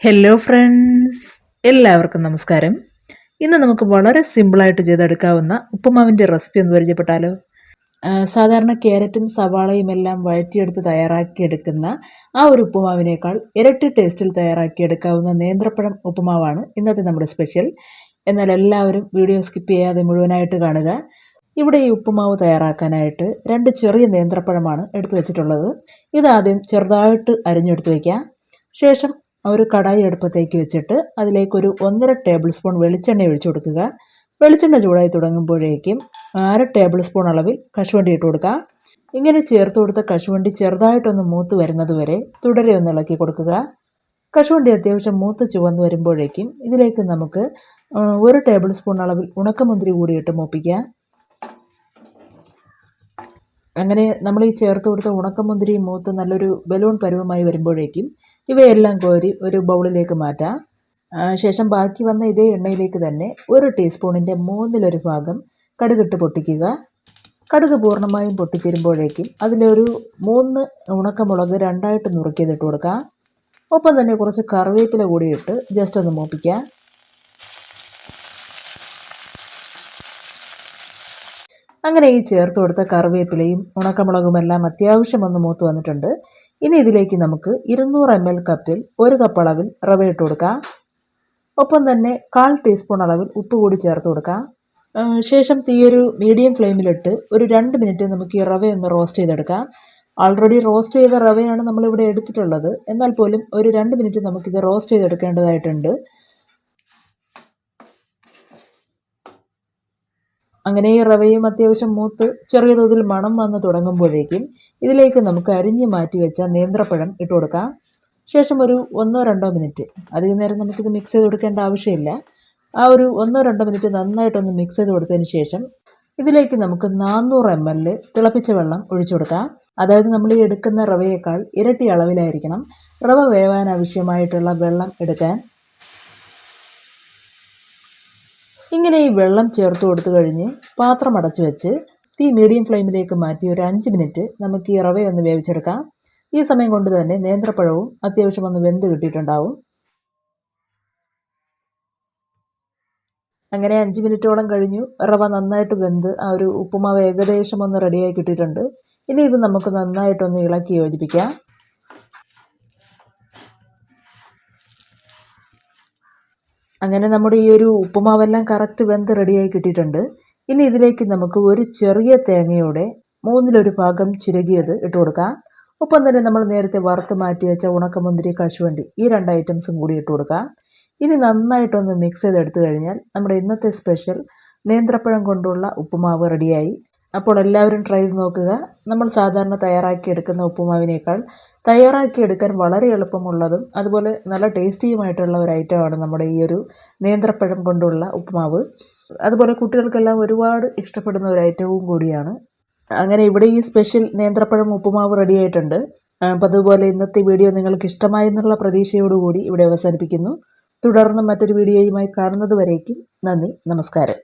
Hello friends എല്ലാവർക്കും നമസ്കാരം. ഇന്ന് നമുക്ക് വളരെ സിമ്പിളായിട്ട് ചെയ്തെടുക്കാവുന്ന ഉപ്പുമാവിന്റെ റെസിപ്പി എന്ന് പരിചയപ്പെട്ടാലോ? സാധാരണ ക്യാരറ്റും സവാളയും എല്ലാം വഴറ്റിയെടുത്ത് തയ്യാറാക്കിയെടുക്കുന്ന ആ ഒരു ഉപ്പുമാവിനേക്കാൾ ഇരട്ടി ടേസ്റ്റിൽ തയ്യാറാക്കിയെടുക്കാവുന്ന നേന്ത്രപ്പഴം ഉപ്പുമാവാണ് ഇന്നത്തെ നമ്മുടെ സ്പെഷ്യൽ എന്നാൽ എല്ലാവരും വീഡിയോ സ്കിപ്പ് ചെയ്യാതെ മുഴുവനായിട്ട് കാണുക. ഇവിടെ ഈ ഉപ്പുമാവ് തയ്യാറാക്കാനായിട്ട് രണ്ട് ചെറിയ നേന്ത്രപ്പഴമാണ് എടുത്തു വെച്ചിട്ടുള്ളത്. ഇതാദ്യം ചെറുതായിട്ട് അരിഞ്ഞെടുത്ത് വയ്ക്കാം ശേഷം ഒരു കടായി അടുപ്പത്തേക്ക് വെച്ചിട്ട് അതിലേക്കൊരു ഒന്നര ടേബിൾ സ്പൂൺ വെളിച്ചെണ്ണ ഒഴിച്ചു കൊടുക്കുക. വെളിച്ചെണ്ണ ചൂടായി തുടങ്ങുമ്പോഴേക്കും അര ടേബിൾ സ്പൂൺ അളവിൽ കശുവണ്ടി ഇട്ട് കൊടുക്കുക. ഇങ്ങനെ ചേർത്ത് കൊടുത്ത കശുവണ്ടി ചെറുതായിട്ടൊന്ന് മൂത്ത് വരുന്നത് വരെ തുടരെ ഒന്ന് ഇളക്കി കൊടുക്കുക. കശുവണ്ടി അത്യാവശ്യം മൂത്ത് ചുവന്ന് വരുമ്പോഴേക്കും ഇതിലേക്ക് നമുക്ക് ഒരു ടേബിൾ സ്പൂൺ അളവിൽ ഉണക്കമുന്തിരി കൂടിയിട്ട് ഇട്ട് മൂപ്പിക്കുക. അങ്ങനെ നമ്മൾ ഈ ചേർത്ത് കൊടുത്ത ഉണക്കമുന്തിരി മൂത്ത് നല്ലൊരു ബലൂൺ പരുവമായി വരുമ്പോഴേക്കും ഇവയെല്ലാം കോരി ഒരു ബൗളിലേക്ക് മാറ്റാം. ശേഷം ബാക്കി വന്ന ഇതേ എണ്ണയിലേക്ക് തന്നെ ഒരു ടീസ്പൂണിന്റെ മൂന്നിലൊരു ഭാഗം കടുകിട്ട് പൊട്ടിക്കുക. കടുക് പൂർണമായും പൊട്ടിത്തരുമ്പോഴേക്കും അതിലൊരു മൂന്ന് ഉണക്കമുളക് രണ്ടായിട്ട് നുറുക്കിയതിട്ട് കൊടുക്കാം. ഒപ്പം തന്നെ കുറച്ച് കറിവേപ്പില കൂടി ഇട്ട് ജസ്റ്റ് ഒന്ന് മൂപ്പിക്കുക അങ്ങനെ ഈ ചേർത്ത് കൊടുത്ത കറിവേപ്പിലയും ഉണക്കമുളകുമെല്ലാം അത്യാവശ്യം ഒന്ന് മൂത്ത് വന്നിട്ടുണ്ട്. ഇനി ഇതിലേക്ക് നമുക്ക് ഇരുന്നൂറ് എം എൽ കപ്പിൽ ഒരു കപ്പ് അളവിൽ റവ ഇട്ട് കൊടുക്കാം. ഒപ്പം തന്നെ കാൽ ടീസ്പൂൺ അളവിൽ ഉപ്പ് കൂടി ചേർത്ത് കൊടുക്കാം. ശേഷം തീയൊരു മീഡിയം ഫ്ലെയിമിലിട്ട് ഒരു രണ്ട് മിനിറ്റ് നമുക്ക് ഈ റവ ഒന്ന് റോസ്റ്റ് ചെയ്തെടുക്കാം. ഓൾറെഡി റോസ്റ്റ് ചെയ്ത റവയാണ് നമ്മളിവിടെ എടുത്തിട്ടുള്ളത്. എന്നാൽ പോലും ഒരു രണ്ട് മിനിറ്റ് നമുക്കിത് റോസ്റ്റ് ചെയ്തെടുക്കേണ്ടതായിട്ടുണ്ട്. അങ്ങനെ ഈ റവയും അത്യാവശ്യം മൂത്ത് ചെറിയ തോതിൽ മണം വന്ന് തുടങ്ങുമ്പോഴേക്കും ഇതിലേക്ക് നമുക്ക് അരിഞ്ഞ് മാറ്റി വെച്ച നേന്ത്രപ്പഴം ഇട്ട് കൊടുക്കാം. ശേഷം ഒരു ഒന്നോ രണ്ടോ മിനിറ്റ്. അധികം നേരം നമുക്കിത് മിക്സ് ചെയ്ത് കൊടുക്കേണ്ട ആവശ്യമില്ല. ആ ഒരു ഒന്നോ രണ്ടോ മിനിറ്റ് നന്നായിട്ടൊന്ന് മിക്സ് ചെയ്ത് കൊടുത്തതിന് ശേഷം ഇതിലേക്ക് നമുക്ക് നാനൂറ് എം എൽ തിളപ്പിച്ച വെള്ളം ഒഴിച്ചു കൊടുക്കാം. അതായത് നമ്മൾ ഈ എടുക്കുന്ന റവയേക്കാൾ ഇരട്ടി അളവിലായിരിക്കണം റവ വേവാൻ ആവശ്യമായിട്ടുള്ള വെള്ളം എടുക്കാൻ. ഇങ്ങനെ ഈ വെള്ളം ചേർത്ത് കൊടുത്തു കഴിഞ്ഞ് പാത്രം അടച്ചു വെച്ച് തീ മീഡിയം ഫ്ലെയിമിലേക്ക് മാറ്റി ഒരു അഞ്ച് മിനിറ്റ് നമുക്ക് ഈ ഒന്ന് വേവിച്ചെടുക്കാം. ഈ സമയം കൊണ്ട് തന്നെ നേന്ത്രപ്പഴവും അത്യാവശ്യം ഒന്ന് വെന്ത് കിട്ടിയിട്ടുണ്ടാവും. അങ്ങനെ അഞ്ച് മിനിറ്റോളം കഴിഞ്ഞു. റവ നന്നായിട്ട് വെന്ത് ആ ഒരു ഉപ്പുമാവ് ഏകദേശം ഒന്ന് റെഡിയായി കിട്ടിയിട്ടുണ്ട്. ഇനി ഇത് നമുക്ക് നന്നായിട്ടൊന്ന് ഇളക്കി യോജിപ്പിക്കാം. അങ്ങനെ നമ്മുടെ ഈ ഒരു ഉപ്പുമാവെല്ലാം കറക്റ്റ് വെന്ത് റെഡിയായി കിട്ടിയിട്ടുണ്ട്. ഇനി ഇതിലേക്ക് നമുക്ക് ഒരു ചെറിയ തേങ്ങയുടെ മൂന്നിലൊരു ഭാഗം ചിരകിയത് ഇട്ട് കൊടുക്കാം. ഒപ്പം തന്നെ നമ്മൾ നേരത്തെ വറുത്ത് മാറ്റി വെച്ച ഉണക്കമുന്തിരി കശുവണ്ടി ഈ രണ്ട് ഐറ്റംസും കൂടി ഇട്ട് കൊടുക്കാം. ഇനി നന്നായിട്ടൊന്ന് മിക്സ് ചെയ്തെടുത്തു കഴിഞ്ഞാൽ നമ്മുടെ ഇന്നത്തെ സ്പെഷ്യൽ നേന്ത്രപ്പഴം കൊണ്ടുള്ള ഉപ്പുമാവ് റെഡിയായി. അപ്പോൾ എല്ലാവരും ട്രൈ ചെയ്ത് നോക്കുക. നമ്മൾ സാധാരണ തയ്യാറാക്കിയെടുക്കുന്ന ഉപ്പുമാവിനേക്കാൾ തയ്യാറാക്കിയെടുക്കാൻ വളരെ എളുപ്പമുള്ളതും അതുപോലെ നല്ല ടേസ്റ്റിയുമായിട്ടുള്ള ഒരു ഐറ്റമാണ് നമ്മുടെ ഈ ഒരു നേന്ത്രപ്പഴം കൊണ്ടുള്ള ഉപ്പുമാവ്. അതുപോലെ കുട്ടികൾക്കെല്ലാം ഒരുപാട് ഇഷ്ടപ്പെടുന്ന ഒരു ഐറ്റവും കൂടിയാണ്. അങ്ങനെ ഇവിടെ ഈ സ്പെഷ്യൽ നേന്ത്രപ്പഴം ഉപ്പുമാവ് റെഡിയായിട്ടുണ്ട് അപ്പം അതുപോലെ ഇന്നത്തെ വീഡിയോ നിങ്ങൾക്ക് ഇഷ്ടമായെന്നുള്ള പ്രതീക്ഷയോടുകൂടി ഇവിടെ അവസാനിപ്പിക്കുന്നു. തുടർന്ന് മറ്റൊരു വീഡിയോയുമായി കാണുന്നത് വരേക്കും നന്ദി നമസ്കാരം.